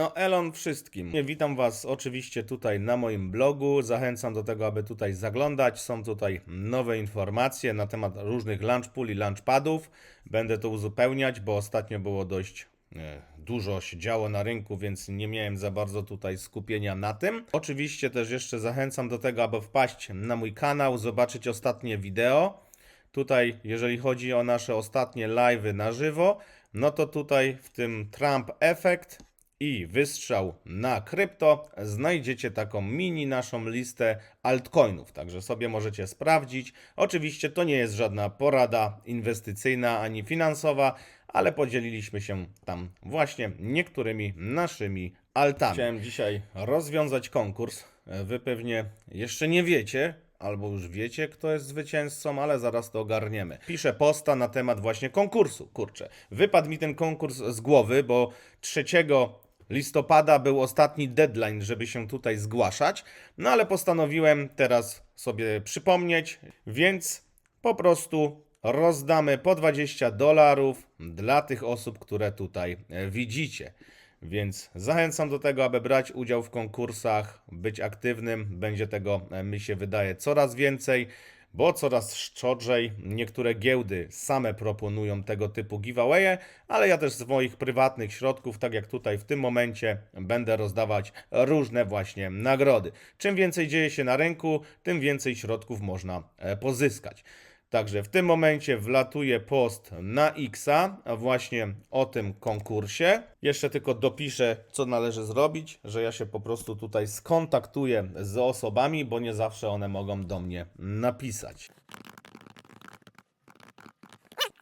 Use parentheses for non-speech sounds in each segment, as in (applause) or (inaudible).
No, Elon wszystkim. Witam Was oczywiście tutaj na moim blogu. Zachęcam do tego, aby tutaj zaglądać. Są tutaj nowe informacje na temat różnych launchpool i launchpadów. Będę to uzupełniać, bo ostatnio było dość e, dużo się działo na rynku, więc nie miałem za bardzo tutaj skupienia na tym. Oczywiście też jeszcze zachęcam do tego, aby wpaść na mój kanał, zobaczyć ostatnie wideo. Tutaj, jeżeli chodzi o nasze ostatnie live'y na żywo, no to tutaj w tym Trump Effect i wystrzał na krypto znajdziecie taką mini naszą listę altcoinów, także sobie możecie sprawdzić. Oczywiście to nie jest żadna porada inwestycyjna ani finansowa, ale podzieliliśmy się tam właśnie niektórymi naszymi altami. Chciałem dzisiaj rozwiązać konkurs. Wy pewnie jeszcze nie wiecie, albo już wiecie, kto jest zwycięzcą, ale zaraz to ogarniemy. Piszę posta na temat właśnie konkursu. Kurczę, wypadł mi ten konkurs z głowy, bo 3 listopada był ostatni deadline, żeby się tutaj zgłaszać, no ale postanowiłem teraz sobie przypomnieć, więc po prostu rozdamy po 20 dolarów dla tych osób, które tutaj e, widzicie. Więc zachęcam do tego, aby brać udział w konkursach, być aktywnym. Będzie tego, e, mi się wydaje, coraz więcej, bo coraz szczodrzej niektóre giełdy same proponują tego typu giveawaye, ale ja też z moich prywatnych środków, tak jak tutaj w tym momencie, będę rozdawać różne właśnie nagrody. Czym więcej dzieje się na rynku, tym więcej środków można e, pozyskać. Także w tym momencie wlatuje post na Xa właśnie o tym konkursie. Jeszcze tylko dopiszę, co należy zrobić, że ja się po prostu tutaj skontaktuję z osobami, bo nie zawsze one mogą do mnie napisać.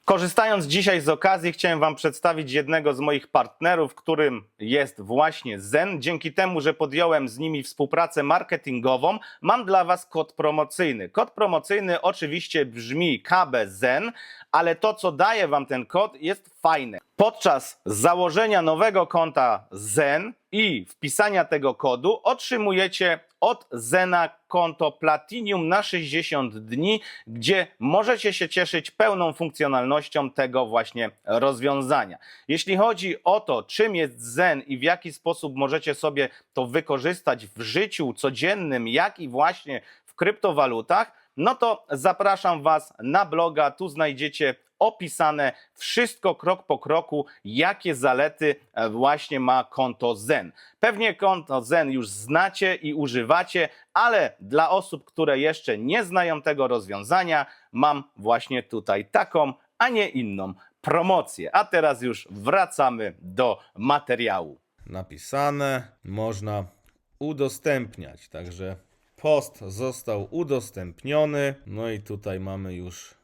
Korzystając dzisiaj z okazji, chciałem Wam przedstawić jednego z moich partnerów, którym jest właśnie Zen. Dzięki temu, że podjąłem z nimi współpracę marketingową, mam dla Was kod promocyjny. Kod promocyjny oczywiście brzmi KB Zen, ale to, co daje Wam ten kod, jest fajne. Podczas założenia nowego konta Zen i wpisania tego kodu otrzymujecie od Zena konto Platinum na 60 dni, gdzie możecie się cieszyć pełną funkcjonalnością tego właśnie rozwiązania. Jeśli chodzi o to, czym jest Zen i w jaki sposób możecie sobie to wykorzystać w życiu codziennym, jak i właśnie w kryptowalutach, no to zapraszam Was na bloga. Tu znajdziecie opisane wszystko krok po kroku, jakie zalety e, właśnie ma konto Zen. Pewnie konto Zen już znacie i używacie, ale dla osób, które jeszcze nie znają tego rozwiązania, mam właśnie tutaj taką, a nie inną promocję. A teraz już wracamy do materiału. Napisane, można udostępniać, także post został udostępniony. No i tutaj mamy już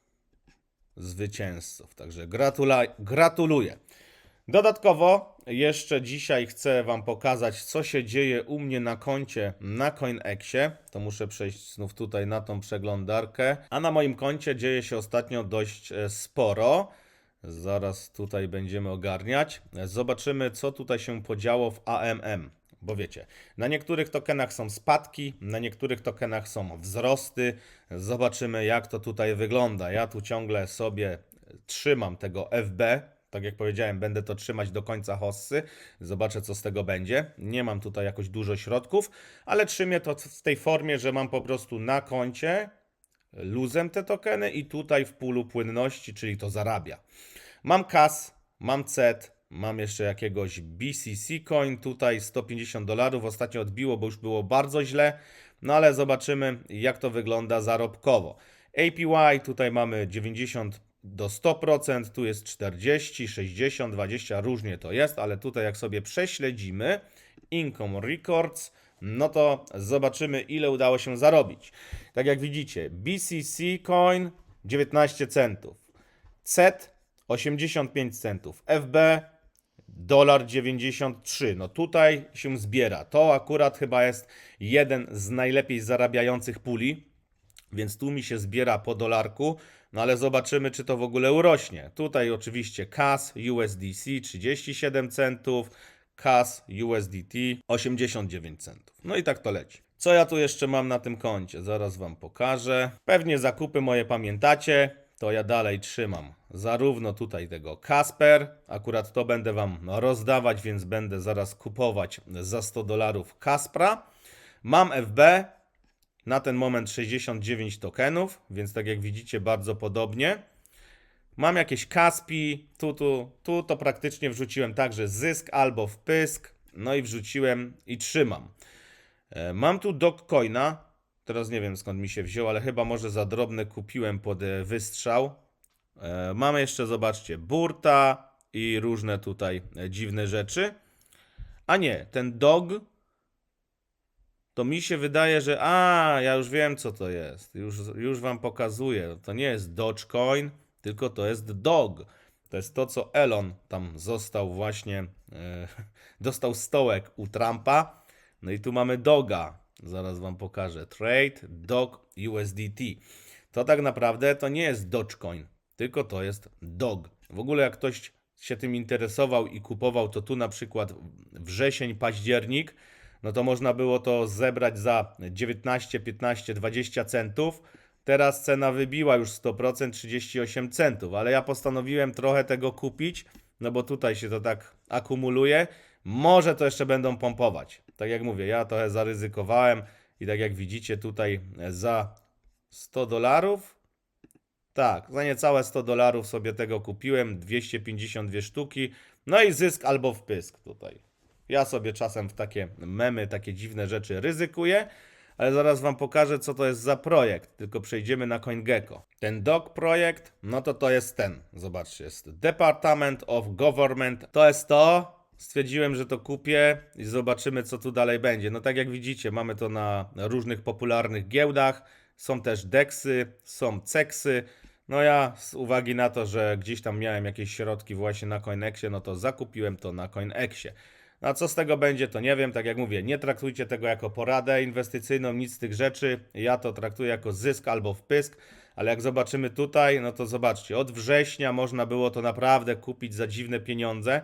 zwycięzców. Także gratula- gratuluję. Dodatkowo jeszcze dzisiaj chcę Wam pokazać, co się dzieje u mnie na koncie na CoinExie. To muszę przejść znów tutaj na tą przeglądarkę. A na moim koncie dzieje się ostatnio dość e, sporo. Zaraz tutaj będziemy ogarniać. Zobaczymy, co tutaj się podziało w AMM. Bo wiecie, na niektórych tokenach są spadki, na niektórych tokenach są wzrosty. Zobaczymy, jak to tutaj wygląda. Ja tu ciągle sobie trzymam tego FB. Tak jak powiedziałem, będę to trzymać do końca hossy. Zobaczę, co z tego będzie. Nie mam tutaj jakoś dużo środków, ale trzymię to w tej formie, że mam po prostu na koncie luzem te tokeny i tutaj w pulu płynności, czyli to zarabia. Mam KAS, mam CET, mam jeszcze jakiegoś BCC coin, tutaj 150 dolarów, ostatnio odbiło, bo już było bardzo źle, no ale zobaczymy jak to wygląda zarobkowo. APY tutaj mamy 90 do 100%, tu jest 40, 60, 20, różnie to jest, ale tutaj jak sobie prześledzimy Income Records, no to zobaczymy ile udało się zarobić. Tak jak widzicie, BCC coin 19 centów, CET 85 centów, FB dolar 93. No tutaj się zbiera. To akurat chyba jest jeden z najlepiej zarabiających puli, więc tu mi się zbiera po dolarku. No ale zobaczymy, czy to w ogóle urośnie. Tutaj oczywiście CAS USDC 37 centów, CAS USDT 89 centów. No i tak to leci. Co ja tu jeszcze mam na tym koncie? Zaraz Wam pokażę. Pewnie zakupy moje pamiętacie. To ja dalej trzymam zarówno tutaj tego Kasper, akurat to będę Wam rozdawać, więc będę zaraz kupować za 100 dolarów Kaspra. Mam FB, na ten moment 69 tokenów, więc tak jak widzicie bardzo podobnie. Mam jakieś Kaspi, tu, tu, tu to praktycznie wrzuciłem także zysk albo wpysk, no i wrzuciłem i trzymam. E, Mam tu Dogcoina, teraz nie wiem skąd mi się wziął, ale chyba może za drobne kupiłem pod e, wystrzał. E, Mamy jeszcze, zobaczcie, burta i różne tutaj e, dziwne rzeczy. A nie, ten dog to mi się wydaje, że a, ja już wiem co to jest. Już, już wam pokazuję. To nie jest Dogecoin, tylko to jest dog. To jest to, co Elon tam został właśnie, (laughs) dostał stołek u Trumpa. No i tu mamy doga. Zaraz wam pokażę. Trade dog USDT. To tak naprawdę to nie jest Dogecoin, tylko to jest dog. W ogóle jak ktoś się tym interesował i kupował, to tu na przykład wrzesień, październik, no to można było to zebrać za 19, 15, 20 centów. Teraz cena wybiła już 100%, 38 centów, ale ja postanowiłem trochę tego kupić, no bo tutaj się to tak akumuluje. Może to jeszcze będą pompować. Tak jak mówię, ja trochę zaryzykowałem i tak jak widzicie tutaj za 100 dolarów, tak, za niecałe 100 dolarów sobie tego kupiłem, 252 sztuki, no i zysk albo wpysk tutaj. Ja sobie czasem w takie memy, takie dziwne rzeczy ryzykuję, ale zaraz Wam pokażę, co to jest za projekt. Tylko przejdziemy na CoinGecko. Ten dog projekt, no to to jest ten. Zobaczcie, jest Department of Government. To jest to. Stwierdziłem, że to kupię i zobaczymy, co tu dalej będzie. No tak jak widzicie, mamy to na różnych popularnych giełdach. Są też deksy, są ceksy. No ja z uwagi na to, że gdzieś tam miałem jakieś środki właśnie na CoinExie, no to zakupiłem to na CoinExie. No a co z tego będzie, to nie wiem. Tak jak mówię, nie traktujcie tego jako poradę inwestycyjną, nic z tych rzeczy. Ja to traktuję jako zysk albo wpysk. Ale jak zobaczymy tutaj, no to zobaczcie, od września można było to naprawdę kupić za dziwne pieniądze.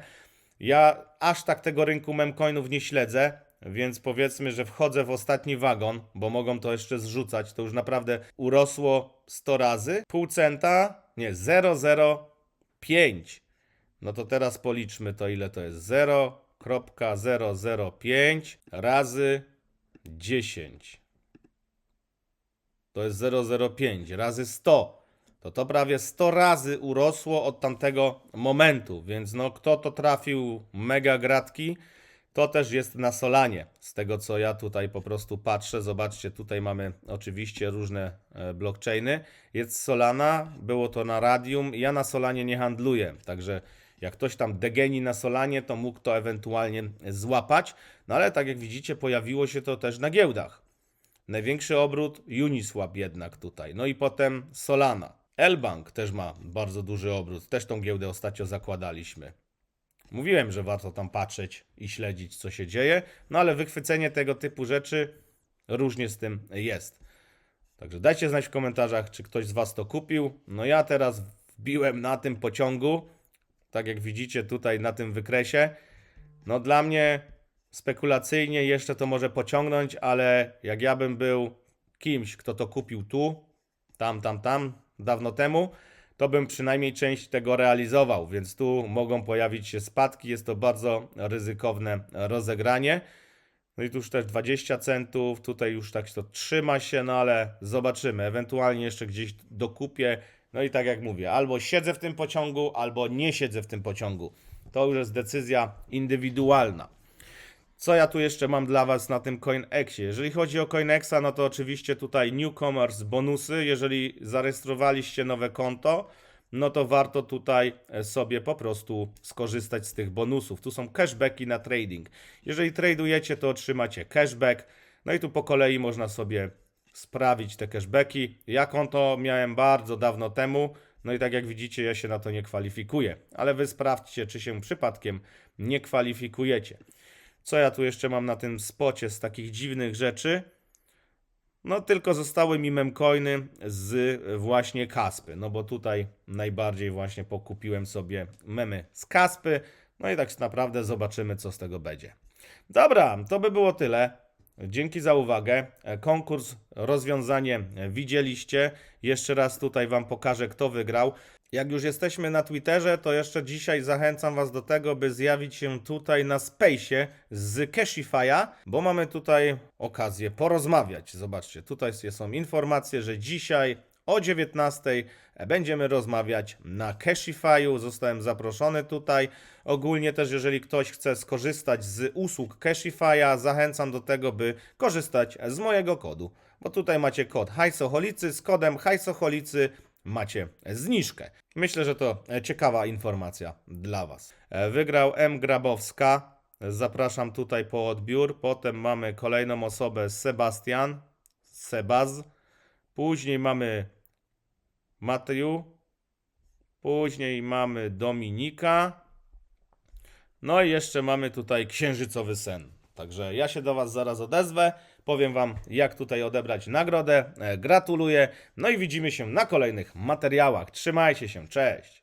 Ja aż tak tego rynku memcoinów nie śledzę, więc powiedzmy, że wchodzę w ostatni wagon, bo mogą to jeszcze zrzucać. To już naprawdę urosło 100 razy. Pół centa, nie, 0,05. No to teraz policzmy to, ile to jest. 0,005 razy 10. To jest 0,05 razy 100. To to prawie 100 razy urosło od tamtego momentu, więc no kto to trafił mega gratki, to też jest na Solanie. Z tego co ja tutaj po prostu patrzę, zobaczcie, tutaj mamy oczywiście różne e, blockchainy. Jest Solana, było to na Radium. Ja na Solanie nie handluję, także jak ktoś tam degeni na Solanie, to mógł to ewentualnie złapać. No ale tak jak widzicie, pojawiło się to też na giełdach. Największy obrót Uniswap jednak tutaj. No i potem Solana. Elbank też ma bardzo duży obrót. Też tą giełdę ostatnio zakładaliśmy. Mówiłem, że warto tam patrzeć i śledzić, co się dzieje, no ale wychwycenie tego typu rzeczy różnie z tym jest. Także dajcie znać w komentarzach, czy ktoś z Was to kupił. No ja teraz wbiłem na tym pociągu, tak jak widzicie tutaj na tym wykresie. No dla mnie spekulacyjnie jeszcze to może pociągnąć, ale jak ja bym był kimś, kto to kupił tu, tam, tam, tam, dawno temu, to bym przynajmniej część tego realizował, więc tu mogą pojawić się spadki. Jest to bardzo ryzykowne rozegranie. No i tu już też 20 centów, tutaj już tak to trzyma się, no ale zobaczymy. Ewentualnie jeszcze gdzieś dokupię. No i tak jak mówię, albo siedzę w tym pociągu, albo nie siedzę w tym pociągu. To już jest decyzja indywidualna. Co ja tu jeszcze mam dla Was na tym CoinExie? Jeżeli chodzi o CoinExa, no to oczywiście tutaj newcomers bonusy. Jeżeli zarejestrowaliście nowe konto, no to warto tutaj e, sobie po prostu skorzystać z tych bonusów. Tu są cashbacki na trading. Jeżeli tradujecie, to otrzymacie cashback. No i tu po kolei można sobie sprawić te cashbacki. Ja konto miałem bardzo dawno temu. No i tak jak widzicie, ja się na to nie kwalifikuję. Ale wy sprawdźcie, czy się przypadkiem nie kwalifikujecie. Co ja tu jeszcze mam na tym spocie z takich dziwnych rzeczy? No tylko zostały mi memcoiny z właśnie Kaspy, no bo tutaj najbardziej właśnie pokupiłem sobie memy z Kaspy, no i tak naprawdę zobaczymy co z tego będzie. Dobra, to by było tyle. Dzięki za uwagę. E, Konkurs, rozwiązanie e, widzieliście. Jeszcze raz tutaj Wam pokażę, kto wygrał. Jak już jesteśmy na Twitterze, to jeszcze dzisiaj zachęcam Was do tego, by zjawić się tutaj na Space'ie z Cashify'a, bo mamy tutaj okazję porozmawiać. Zobaczcie, tutaj są informacje, że dzisiaj o 19 będziemy rozmawiać na Cashify'u. Zostałem zaproszony tutaj. Ogólnie też, jeżeli ktoś chce skorzystać z usług Cashify'a, zachęcam do tego, by korzystać z mojego kodu. Bo tutaj macie kod Hajsoholicy, z kodem Hajsoholicy macie zniżkę. Myślę, że to e, ciekawa informacja dla Was. E, Wygrał M. Grabowska. Zapraszam tutaj po odbiór. Potem mamy kolejną osobę Sebastian. Sebaz. Później mamy Matriu. Później mamy Dominika. No i jeszcze mamy tutaj księżycowy sen. Także ja się do Was zaraz odezwę. Powiem Wam, jak tutaj odebrać nagrodę. E, Gratuluję. No i widzimy się na kolejnych materiałach. Trzymajcie się. Cześć.